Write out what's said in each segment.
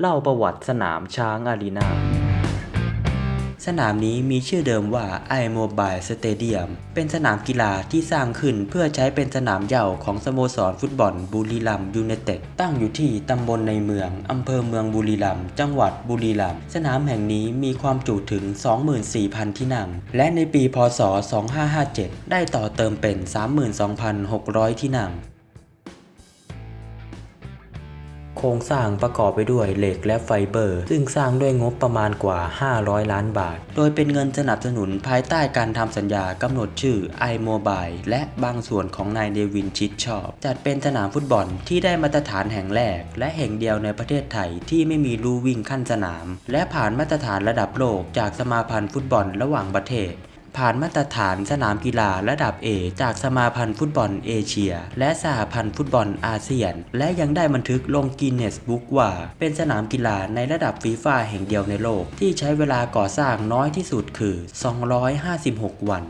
เล่าประวัติสนามช้างอารีนา สนามนี้มีชื่อเดิมว่า iMobile Stadium เป็นสนามกีฬาที่สร้างขึ้นเพื่อใช้เป็นสนามเหย้าของสโมสรฟุตบอลบุรีรัมย์ยูไนเต็ด ตั้งอยู่ที่ตำบลในเมือง อำเภอเมืองบุรีรัมย์จังหวัดบุรีรัมย์สนามแห่งนี้มีความจุถึง 24,000 ที่นั่ง และในปีพศ 2557 ได้ต่อเติมเป็น 32,600 ที่นั่ง ครงสร้างประกอบไปด้วยเหล็กและไฟเบอร์ ซึ่งสร้างด้วยงบประมาณกว่า 500 ล้านบาท โดยเป็นเงินสนับสนุนภายใต้การทำสัญญากำหนดชื่อ iMobile และบางส่วนของนายเดวินชิดชอบ จัดเป็นสนามฟุตบอลที่ได้มาตรฐานแห่งแรก และแห่งเดียวในประเทศไทยที่ไม่มีลู่วิ่งขั้นสนาม และผ่านมาตรฐานระดับโลกจากสมาพันธ์ฟุตบอลระหว่างประเทศ ผ่านมาตรฐานสนามกีฬาระดับเอจากสมาพันธ์ฟุตบอลเอเชีย และสหพันธ์ฟุตบอลอาเซียน และยังได้บันทึกลงกินเนสบุ๊กว่า เป็นสนามกีฬาในระดับฟีฟ่าแห่งเดียวในโลก ที่ใช้เวลาก่อสร้างน้อยที่สุดคือ 256 วัน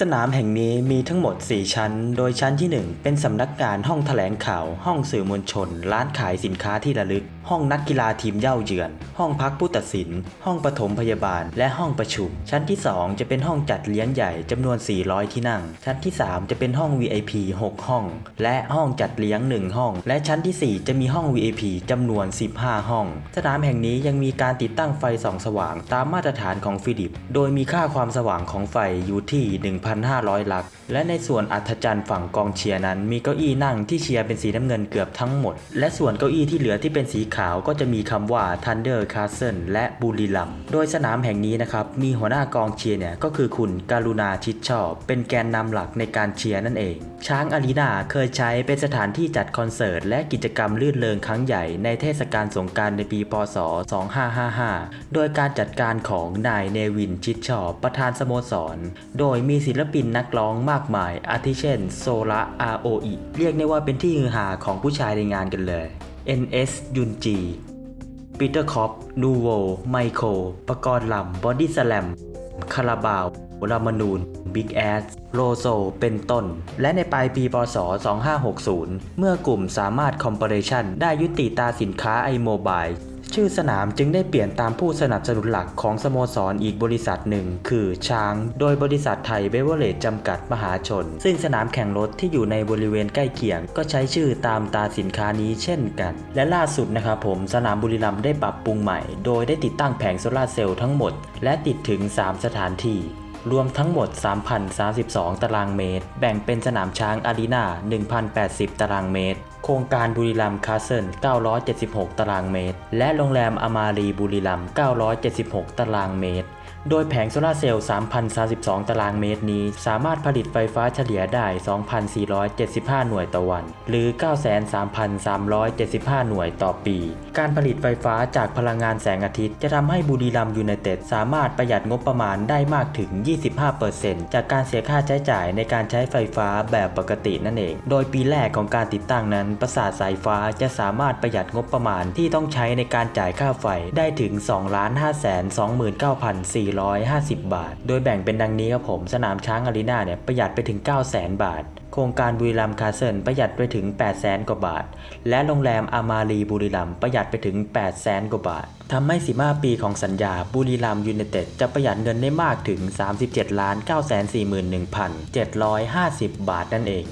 สนามแห่งนี้มีทั้งหมด 4 ชั้น โดยชั้นที่ 1 เป็นสำนักงานห้องแถลงข่าว ห้องสื่อมวลชน ร้านขายสินค้าที่ระลึก ห้องนักกีฬาทีมเย่าเยือน ห้องพักผู้ตัดสิน ห้องปฐมพยาบาล และห้องประชุม ชั้นที่ 2 จะเป็นห้องจัดเลี้ยงใหญ่จำนวน 400 ที่นั่ง ชั้นที่ 3 จะเป็นห้อง VIP 6 ห้อง และห้องจัดเลี้ยง 1 ห้อง และชั้นที่ 4 จะมีห้อง VIP จำนวน 15 ห้อง สนามแห่งนี้ยังมีการติดตั้งไฟส่องสว่าง ตามมาตรฐานของฟิลิป โดยมีค่าความสว่างของไฟอยู่ที่1,500 ลัก และในส่วนอัธจันทร์ฝั่งกองเชียร์นั้น มีเก้าอี้นั่งที่เชียร์เป็นสีน้ำเงินเกือบทั้งหมด และส่วนเก้าอี้ที่เหลือที่เป็นสีขาวก็จะมีคำว่า Thunder Castle และบุรีรัมโดยสนามแห่งนี้นะครับมีหัวหน้ากองเชียร์เนี่ยก็คือคุณการุณาชิดชอบ เป็นแกนนำหลักในการเชียร์นั่นเอง ช้างอารีนาเคยใช้เป็นสถานที่จัดคอนเสิร์ตและกิจกรรมลื่นเริงครั้งใหญ่ในเทศกาลสงกรารในปี พศ 2555 โดยการจัดการของนายเนวินชิดชอบประธานสโมสร โดยมีศิลปินนักร้องมากมาย อาทิเช่นโซละ ROE เรียกได้ว่าเป็นที่ฮือฮาของผู้ชายในงานกันเลย NS ยุนจีปีเตอร์คอปนูโว ไมโครปกรณ์ลำบอดี้สแลม คาราบาวรามานูนบิ๊กแอสโลโซ เป็นต้น และในปลายปีพศ 2560 เมื่อกลุ่มสามารถคอม p o r a t i o n ได้ยุติตาสินค้าไอโมบาย ชื่อสนามจึงได้เปลี่ยนตามผู้สนับสนุนหลักของสโมสรอีกบริษัทหนึ่ง คือช้าง โดยบริษัทไทยเบเวอร์เลจจำกัดมหาชน ซึ่งสนามแข่งรถที่อยู่ในบริเวณใกล้เคียง ก็ใช้ชื่อตามตาสินค้านี้เช่นกัน และล่าสุดนะครับผมสนามบุรีรัมย์ได้ปรับปรุงใหม่ โดยได้ติดตั้งแผงโซลาร์เซลล์ทั้งหมด และติดถึง 3 สถานที่ รวมทั้งหมด 3,032 ตารางเมตร แบ่งเป็นสนามช้างอารีนา1,080 ตารางเมตร โครงการบุรีรัมย์คาสเซิล976 ตารางเมตร และโรงแรมอมารีบุรีรัมย์976 ตารางเมตร โดยแผงโซลาร์เซลล์ 3,032 ตารางเมตรนี้ สามารถผลิตไฟฟ้าเฉลี่ยได้ 2,475 หน่วยต่อวัน หรือ 93,375 หน่วยต่อปี การผลิตไฟฟ้าจากพลังงานแสงอาทิตย์ จะทำให้บุรีรัมย์ยูไนเต็ดสามารถประหยัดงบประมาณได้มากถึง 25%จากการเสียค่าใช้จ่ายในการใช้ไฟฟ้าแบบปกตินั่นเอง โดยปีแรกของการติดตั้งนั้น ประสาทสายฟ้าจะสามารถประหยัดงบประมาณที่ต้องใช้ในการจ่ายค่าไฟได้ถึง 2 5 2 9 4 450 บาท โดยแบ่งเป็นดังนี้ครับผม สนามช้างอารีนาเนี่ยประหยัดไปถึง 9 0 0 0 0 0 บาท โครงการบุรีรัมย์คาสเซิลประหยัดไปถึง8 0 0 0 0 0 กว่าบาท และโรงแรมอามารีบุรีรัมย์ประหยัดไปถึง 8 0 0 0 0 0กว่าบาททำให้ 15 ปีของสัญญาบุรีรัมย์ยูไนเต็ดจะประหยัดเงินได้มากถึง 37 9 4 1 750 บาทนั่นเอง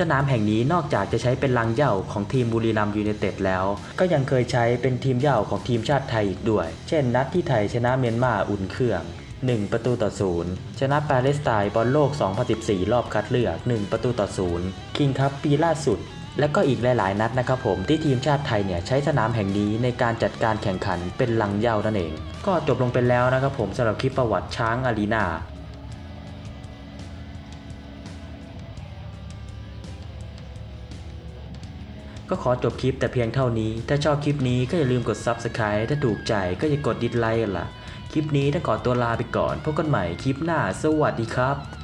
สนามแห่งนี้นอกจากจะใช้เป็นลังเหย่าของทีมบุรีรัมย์ยูไนเต็ดแล้ว ก็ยังเคยใช้เป็นทีมเหย่าของทีมชาติไทยอีกด้วย เช่น นัดที่ไทยชนะเมียนมาอุ่นเครื่อง 1 ประตูต่อศูนย์ชนะปาเลสไตน์บอลโลก 2014 รอบคัดเลือก 1 ประตูต่อศูนย์คิงคัพปีล่าสุดและก็อีกหลาย ๆ นัดนะครับผมที่ทีมชาติไทยเนี่ยใช้สนามแห่งนี้ในการจัดการแข่งขันเป็นลังเย่านั่นเอง ก็จบลงไปแล้วนะครับผมสำหรับคลิปประวัติช้างอารีนา ก็ขอจบคลิปแต่เพียงเท่านี้ ถ้าชอบคลิปนี้ก็อย่าลืมกด Subscribe ถ้าถูกใจก็อย่ากดดิสไลค์ล่ะ คลิปนี้ต้องขอตัวลาไปก่อนพบกันใหม่คลิปหน้า สวัสดีครับ